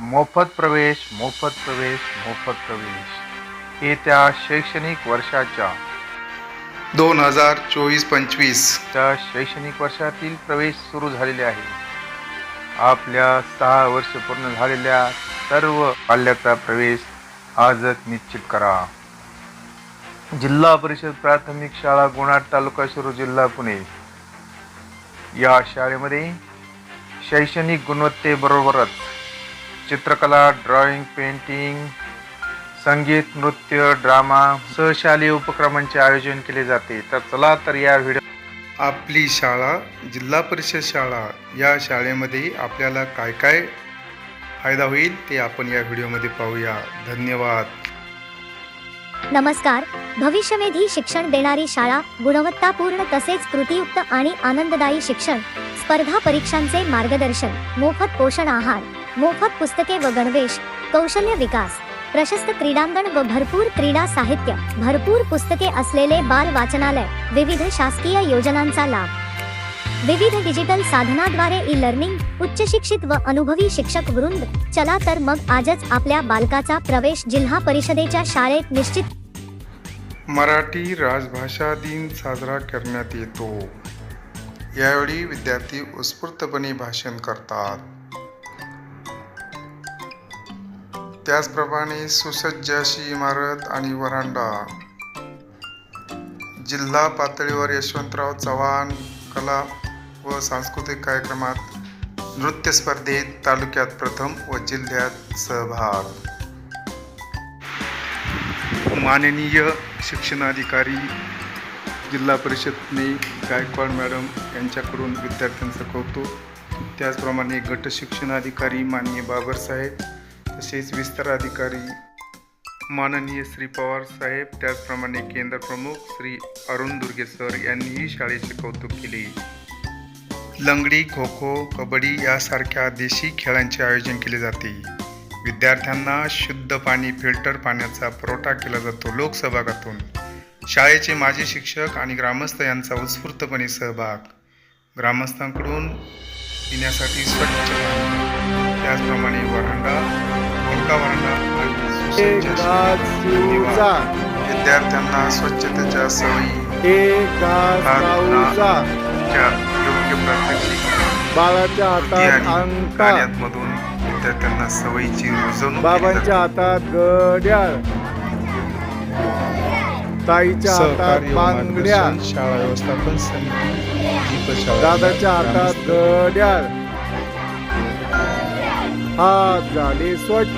मोफत प्रवेश मोफत प्रवेश मोफत प्रवेश. येत्या शैक्षणिक वर्षाच्या दोन हजार चोवीस पंचवीस. च्या शैक्षणिक वर्षातील प्रवेश सुरू झालेले आहे. आपल्या सहा वर्ष पूर्ण झालेल्या सर्व पाल्याचा प्रवेश आजच निश्चित करा. जिल्हा परिषद प्राथमिक शाळा गुणाड तालुका शिरूर जिल्हा पुणे. या शाळेमध्ये शैक्षणिक गुणवत्तेबरोबरच चित्रकला ड्रॉइंग पेंटिंग संगीत नृत्य ड्रामा सहशालेय उपक्रमांचे आयोजन केले जाते. तर चला तर या व्हिडिओ आपली शाळा जिल्हा परिषद शाळा या शाळेमध्ये आपल्याला काय काय फायदा होईल ते आपण या व्हिडिओमध्ये पाहूया. धन्यवाद. नमस्कार. भविष्यवेधी शिक्षण देणारी शाळा गुणवत्तापूर्ण तसेच कृतीयुक्त आणि आनंददायी शिक्षण स्पर्धा परीक्षांचे मार्गदर्शन मोफत पोषण आहार. मोफत पुस्तके व गणवेश कौशल्य विकास प्रशस्त क्रीडांगण व भरपूर क्रीडा साहित्य भरपूर पुस्तके असलेले बाल वाचनालय विविध शासकीय योजनांचा लाभ. विविध डिजिटल साधनाद्वारे ई लर्निंग उच्च शिक्षित व अनुभवी शिक्षक वृंद चला तर मग आजच आपल्या बालकाचा प्रवेश जिल्हा परिषदेच्या शाळेत निश्चित मराठी राजभाषा दिन साजरा करण्यात येतो. यावेळी विद्यार्थी उत्स्फूर्तपणे भाषण करतात. त्याचप्रमाणे सुसज्ज अशी इमारत आणि वरांडा. जिल्हा पातळीवर यशवंतराव चव्हाण कला व सांस्कृतिक कार्यक्रमात नृत्य स्पर्धेत तालुक्यात प्रथम व जिल्ह्यात सहभाग. माननीय शिक्षणाधिकारी जिल्हा परिषदने गायकवाड मॅडम यांच्याकडून विद्यार्थ्यांचं कौतुक. त्याचप्रमाणे गट शिक्षणाधिकारी माननीय बाबरसाहेब तसेच विस्तार अधिकारी माननीय श्री पवार साहेब त्याचप्रमाणे केंद्र प्रमुख श्री अरुण दुर्गे सर यांनीही शाळेचे कौतुक केले. लंगडी खो खो कबड्डी यासारख्या देशी खेळांचे आयोजन केले जाते. विद्यार्थ्यांना शुद्ध पाणी फिल्टर पाण्याचा पुरवठा केला जातो लोकसहभागातून. शाळेचे माजी शिक्षक आणि ग्रामस्थ यांचा उत्स्फूर्तपणे सहभाग. ग्रामस्थांकडून पिण्यासाठी स्वच्छ त्याचप्रमाणे वरांडा विद्यार्थ्यांना स्वच्छतेच्या सवयी. योग्य प्रात्यक्षिक. बाळाच्या हातात कार्यात्मधून विद्यार्थ्यांना सवयीची रुजवणूक बाबांच्या. हातात घड्याळ ताईच्या हातात बांगड्या. शाळा व्यवस्थापन समिती दादाच्या हातात घड्याळ هذا الأسود